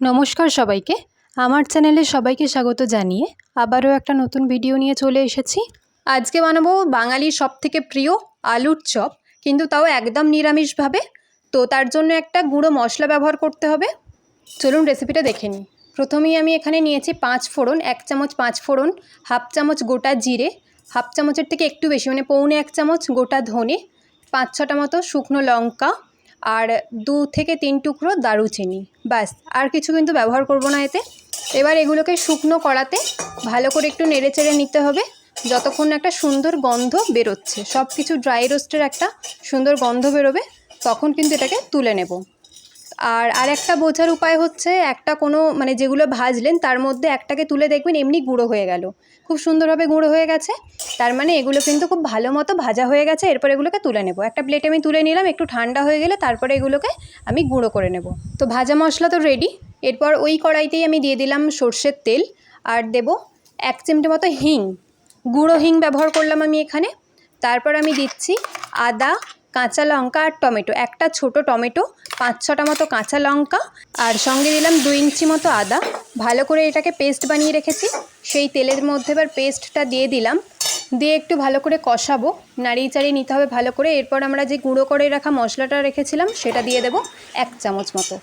নমস্কার সবাইকে। আমার চ্যানেলে সবাইকে স্বাগত জানিয়ে আবারও একটা নতুন ভিডিও নিয়ে চলে এসেছি। আজকে বানাবো বাঙালির সব থেকে প্রিয় আলুর চপ, কিন্তু তাও একদম নিরামিষভাবে। তো তার জন্য একটা গুঁড়ো মশলা ব্যবহার করতে হবে। চলুন রেসিপিটা দেখে নিই। প্রথমেই আমি এখানে নিয়েছি পাঁচ ফোড়ন, এক চামচ পাঁচ ফোড়ন, হাফ চামচ গোটা জিরে, হাফ চামচের থেকে একটু বেশি মানে পৌনে এক চামচ গোটা ধনে, পাঁচ ছটা মতো শুকনো লঙ্কা আর দু থেকে তিন টুকরো দারুচিনি, ব্যাস। আর কিছু কিন্তু ব্যবহার করব না এতে। এবার এগুলোকে শুকনো করাতে ভালো করে একটু নেড়ে চেড়ে নিতে হবে, যতক্ষণ একটা সুন্দর গন্ধ বেরোচ্ছে। সব কিছু ড্রাই রোস্টের একটা সুন্দর গন্ধ বেরোবে, তখন কিন্তু এটাকে তুলে নেব। আর আরেকটা বোঝার উপায় হচ্ছে একটা কোনো মানে যেগুলো ভাজলেন তার মধ্যে একটাকে তুলে দেখবেন এমনি গুঁড়ো হয়ে গেল। খুব সুন্দরভাবে গুঁড়ো হয়ে গেছে। তার মানে এগুলো কিন্তু খুব ভালো মতো ভাজা হয়ে গেছে, এরপর এগুলোকে তুলে নেব। একটা প্লেটে আমি তুলে নিলাম, একটু ঠান্ডা হয়ে গেলে তারপরে এগুলোকে আমি গুঁড়ো করে নেব। তো ভাজা মশলা তো রেডি এরপর ওই কড়াইতেই আমি দিয়ে দিলাম সর্ষের তেল আর দেব এক চিমটে মতো হিং। গুঁড়ো হিং ব্যবহার করলাম আমি এখানে। তারপর আমি দিচ্ছি আদা কাঁচা লঙ্কা আর টমেটো। একটা ছোট টমেটো, পাঁচ ছটা মতো কাঁচা লঙ্কা আর সঙ্গে দিলাম দুই ইঞ্চি মতো আদা। ভালো করে এটাকে পেস্ট বানিয়ে রেখেছি। সেই তেলের মধ্যে এবার পেস্টটা দিয়ে দিলাম। দিয়ে একটু ভালো করে কষাবো। নাড়িয়ে চাড়িয়ে নিতে হবে ভালো করে। এরপর আমরা যে গুঁড়ো করে রাখা মশলাটা রেখেছিলাম, সেটা দিয়ে দেবো এক চামচ মতো।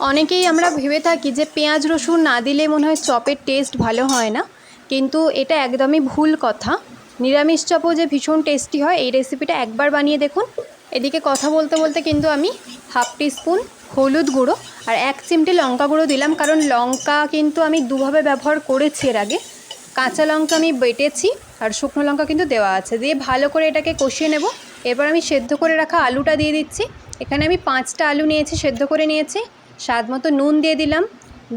অনেকেই আমরা ভেবে থাকি যে পেঁয়াজ, রসুন না দিলে মনে হয় চপের টেস্ট ভালো হয় না। কিন্তু এটা একদমই ভুল কথা। নিরামিষ চপও যে ভীষণ টেস্টি হয়, এই রেসিপিটা একবার বানিয়ে দেখুন। এদিকে কথা বলতে বলতে কিন্তু আমি হাফ স্পুন হলুদ গুঁড়ো আর এক চিমটে লঙ্কা গুঁড়ো দিলাম, কারণ লঙ্কা কিন্তু আমি দুভাবে ব্যবহার করেছি এর আগে। কাঁচা লঙ্কা আমি বেটেছি আর শুকনো লঙ্কা কিন্তু দেওয়া আছে। দিয়ে ভালো করে এটাকে কষিয়ে নেব। এবার আমি সেদ্ধ করে রাখা আলুটা দিয়ে দিচ্ছি। এখানে আমি পাঁচটা আলু নিয়েছি, সেদ্ধ করে নিয়েছি। স্বাদ মতো নুন দিয়ে দিলাম।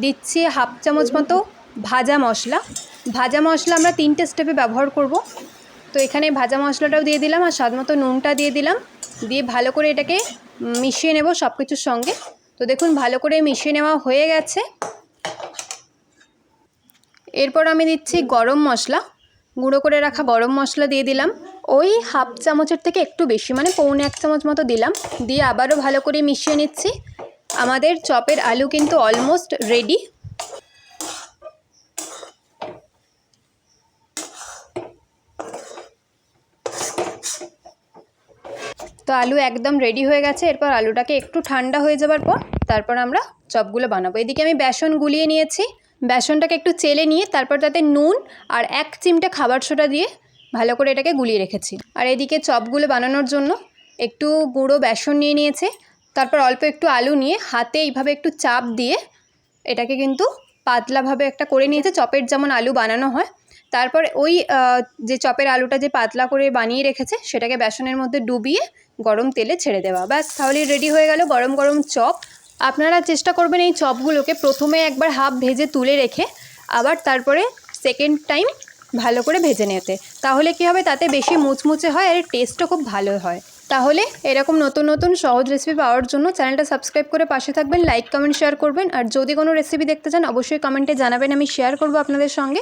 দিচ্ছি হাফ চামচ মতো ভাজা মশলা। ভাজা মশলা আমরা তিনটে স্টেপে ব্যবহার করব। তো এখানে ভাজা মশলাটাও দিয়ে দিলাম আর স্বাদ মতো নুনটা দিয়ে দিলাম। দিয়ে ভালো করে এটাকে মিশিয়ে নেব সব কিছুর সঙ্গে। তো দেখুন, ভালো করে মিশিয়ে নেওয়া হয়ে গেছে। এরপর আমি দিচ্ছি গরম মশলা। গুঁড়ো করে রাখা গরম মশলা দিয়ে দিলাম। ওই হাফ চামচের থেকে একটু বেশি মানে পৌনে এক চামচ মতো দিলাম। দিয়ে আবারও ভালো করে মিশিয়ে নিচ্ছি। আমাদের চপের আলু কিন্তু অলমোস্ট রেডি। তো আলু একদম রেডি হয়ে গেছে। এরপর আলুটাকে একটু ঠান্ডা হয়ে যাবার পর তারপর আমরা চপগুলো বানাবো। এদিকে আমি বেসন গুলিয়ে নিয়েছি। বেসনটাকে একটু চেলে নিয়ে তারপর তাতে নুন আর এক চিমটে খাবার সোডা দিয়ে ভালো করে এটাকে গুলিয়ে রেখেছি। আর এদিকে চপগুলো বানানোর জন্য একটু গুঁড়ো বেসন নিয়ে নিয়েছে। তারপর অল্প একটু আলু নিয়ে হাতে এইভাবে একটু চাপ দিয়ে এটাকে কিন্তু পাতলাভাবে একটা করে নিয়েছে। চপের যেমন আলু বানানো হয় তারপর ওই যে চপের আলুটা যে পাতলা করে বানিয়ে রেখেছে, সেটাকে বেসনের মধ্যে ডুবিয়ে গরম তেলে ছেড়ে দেওয়া। ব্যাস, তাহলে রেডি হয়ে গেল গরম গরম চপ। আপনারা চেষ্টা করবেন এই চপগুলোকে প্রথমে একবার হাফ ভেজে তুলে রেখে, আবার তারপরে সেকেন্ড টাইম ভালো করে ভেজে নিতে। তাহলে কি হবে? তাতে বেশি মুচমুচে হয়, আর টেস্টও খুব ভালো হয়। তাহলে এরকম নতুন নতুন সহজ রেসিপি পাওয়ার জন্য চ্যানেলটা সাবস্ক্রাইব করে পাশে থাকবেন লাইক কমেন্ট শেয়ার করবেন, আর যদি কোনো রেসিপি দেখতে চান, অবশ্যই কমেন্টে জানাবেন, আমি শেয়ার করব আপনাদের সঙ্গে।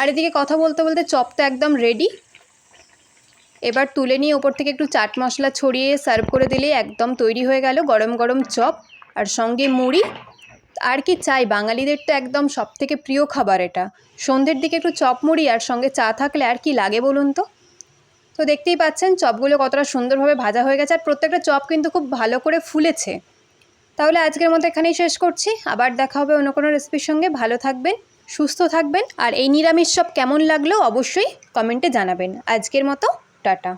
আর এদিকে কথা বলতে বলতে চপ তো একদম রেডি এবার তুলে নিয়ে ওপর থেকে একটু চাট মশলা ছড়িয়ে সার্ভ করে দিলে একদম তৈরি হয়ে গেল গরম গরম চপ। আর সঙ্গে মুড়ি। আর কি চাই? বাঙালিদের তো একদম সব থেকে প্রিয় খাবার এটা। সন্ধ্যের দিকে একটু চপ মুড়ি আর সঙ্গে চা থাকলে আর কি লাগে বলুন তো? তো দেখতেই পাচ্ছেন চপগুলো কতটা সুন্দরভাবে ভাজা হয়ে গেছে, আর প্রত্যেকটা চপ কিন্তু খুব ভালো করে ফুলেছে। তাহলে আজকের মতো এখানেই শেষ করছি, আবার দেখা হবে অন্য কোনো রেসিপির সঙ্গে। ভালো থাকবেন, সুস্থ থাকবেন, আর এই নিরামিষ চপ কেমন লাগল অবশ্যই কমেন্টে জানাবেন। আজকের মতো, টাটা।